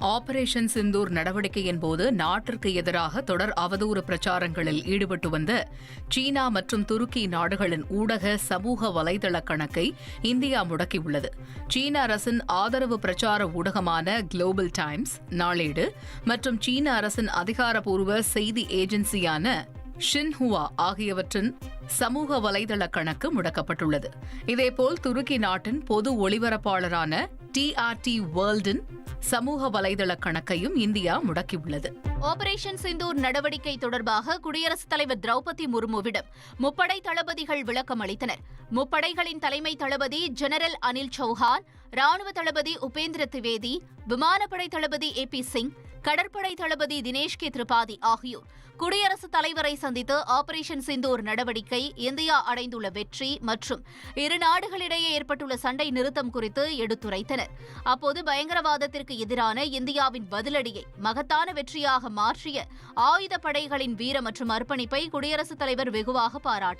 Operation Sindoor நடவடிக்கையின் போது நாட்டிற்கு எதிராக தொடர் அவதூறு பிரச்சாரங்களில் ஈடுபட்டு வந்த சீனா மற்றும் துருக்கி நாடுகளின் ஊடக சமூக வலைதள கணக்கை இந்தியா முடக்கியுள்ளது. சீன அரசின் ஆதரவு பிரச்சார ஊடகமான குளோபல் டைம்ஸ் நாளேடு மற்றும் சீன அரசின் அதிகாரப்பூர்வ செய்தி ஏஜென்சியான ஷின்ஹுவா ஆகியவற்றின் சமூக வலைதள கணக்கு முடக்கப்பட்டுள்ளது. இதேபோல் துருக்கி நாட்டின் பொது ஒளிபரப்பாளரான டிஆர்டி வேர்ல்டின் சமூக வலைதள கணக்கையும் இந்தியா முடக்கியுள்ளது. ஆபரேஷன் சிந்தூர் நடவடிக்கை தொடர்பாக குடியரசுத் தலைவர் திரௌபதி முர்முவிடம் முப்படை தளபதிகள் விளக்கம் அளித்தனர். முப்படைகளின் தலைமை தளபதி ஜெனரல் அனில் சௌஹான் ராணுவ தளபதி உபேந்திர திவேதி விமானப்படை தளபதி ஏ பி சிங் கடற்படை தளபதி தினேஷ் கே திரிபாதி ஆகியோர். குடியரசுத் தலைவரை சந்தித்து ஆபரேஷன் சிந்தூர் நடவடிக்கை இந்தியா அடைந்துள்ள வெற்றி மற்றும் இரு நாடுகளிடையே ஏற்பட்டுள்ள சண்டை நிறுத்தம் குறித்து எடுத்துரைத்தனர். அப்போது பயங்கரவாதத்திற்கு எதிரான இந்தியாவின் பதிலடியை மகத்தான வெற்றியாக மாற்றிய ஆயுதப்படைகளின் வீர மற்றும் அர்ப்பணிப்பை குடியரசுத் தலைவர் வெகுவாக பாராட்டி